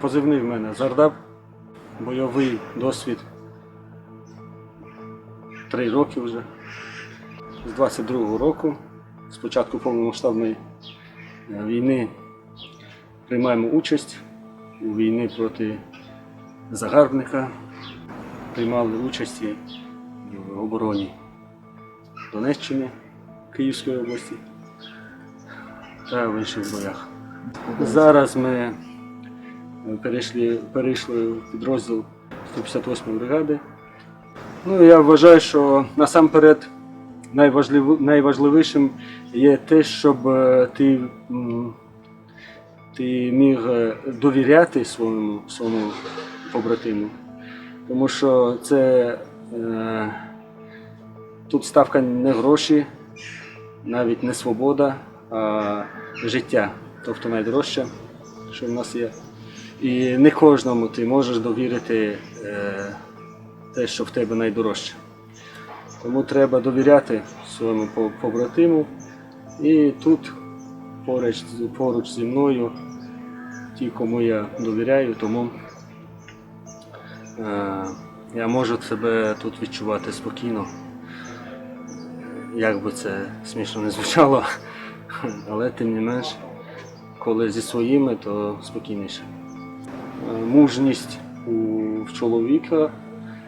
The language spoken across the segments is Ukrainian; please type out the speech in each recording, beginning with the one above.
Позивний в мене Зардаб, бойовий досвід. Три роки вже. З 22-го року, з початку повномасштабної е, війни, приймаємо участь у війні проти загарбника. Приймали участь в обороні Донеччини, Київської області та в інших боях. Зараз ми перейшли, перейшли в підрозділ 158 бригади. Ну, я вважаю, що насамперед найважлив, найважливішим є те, щоб е, ти, ти міг е, довіряти своєму, своєму побратиму. Тому що це е, тут ставка не гроші, навіть не свобода, а життя. Тобто найдорожче, що в нас є. І не кожному ти можеш довірити е, те, що в тебе найдорожче. Тому треба довіряти своєму побратиму. І тут поруч, поруч зі мною ті, кому я довіряю, тому е, я можу себе тут відчувати спокійно. Як би це смішно не звучало, але тим не менш, коли зі своїми, то спокійніше. Е, Мужність у чоловіка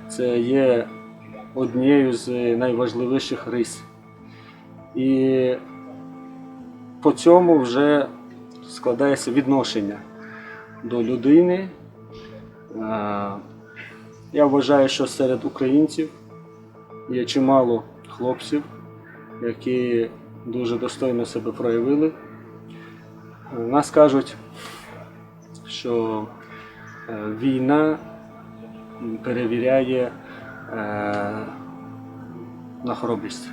це є однією з найважливіших рис. І по цьому вже складається відношення до людини. Е, Я вважаю, що серед українців є чимало хлопців, які дуже достойно себе проявили. Нас кажуть, що е, війна перевіряє е, на хоробрість.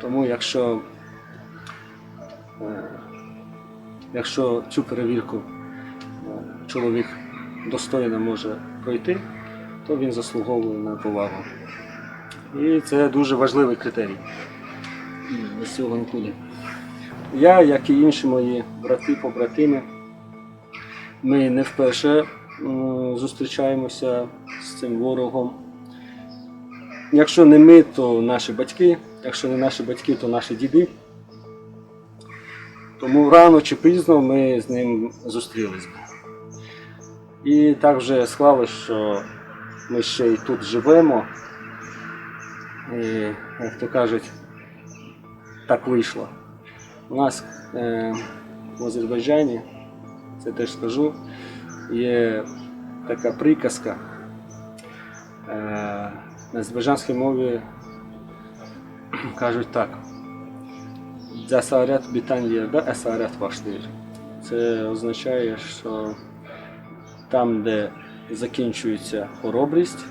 Тому якщо, е, якщо цю перевірку е, чоловік достойно може пройти, то він заслуговує на повагу. І це дуже важливий критерій. Без цього нікуди. Я, як і інші мої брати, побратими, ми не вперше зустрічаємося з цим ворогом. Якщо не ми, то наші батьки, якщо не наші батьки, то наші діди. Тому рано чи пізно ми з ним зустрілися. І так вже склалося, що ми ще й тут живемо. І, як то кажуть, так вийшло. У нас е, в Азербайджані, це теж скажу, є така приказка. Е, на азербайджанській мові кажуть так. Засарят бітан єрда, есарят ваштир. Це означає, що там, де закінчується хоробрість,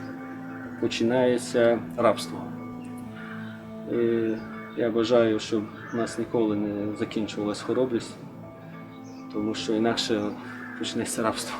починається рабство. І я бажаю, щоб у нас ніколи не закінчувалась хоробрість, тому що інакше почнеться рабство.